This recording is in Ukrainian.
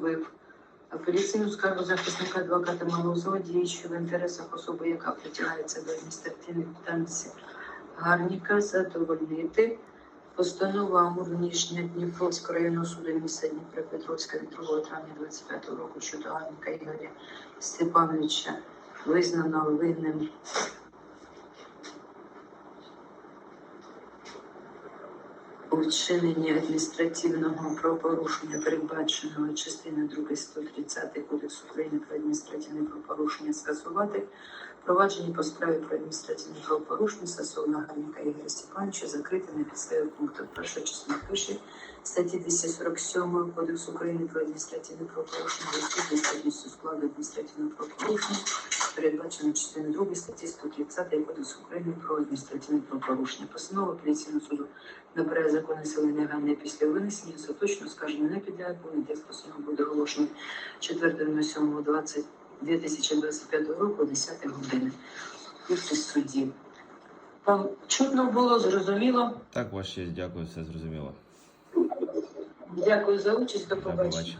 постановив апеляційну скаргу захисника адвоката Малозова, діючи в інтересах особи, яка притягається до адміністративних питань Гарніка, задовольнити. Постанова Амурнішня Дніпровського районного суду міста Дніпропетровська від 2 травня 25 року щодо Гарніка Ігоря Степановича визнано винним у вчиненні адміністративного правопорушення, передбаченого частиною 2 130 Кодексу України про адміністративне правопорушення скасувати, провадження по справі про адміністративне правопорушення стосовно Гарніка Ігоря Степановича закрити на підставі пункту 1 частини 1 статті 247 Кодексу України про адміністративне правопорушення, зв'язку з складу адміністративного правопорушення, передбачено частиною 2 статті 130 Кодексу України про адміністративне правопорушення. Постанова апеляційного суду набирає закони сили негайно після винесення, остаточно скажено не підлягає повний текст постанови буде оголошений 4.07.2025 року о 10 години. Участь судді. Вам чутно було, зрозуміло. Так, ваш честь, дякую, все зрозуміло. Дякую за участь. До побачення.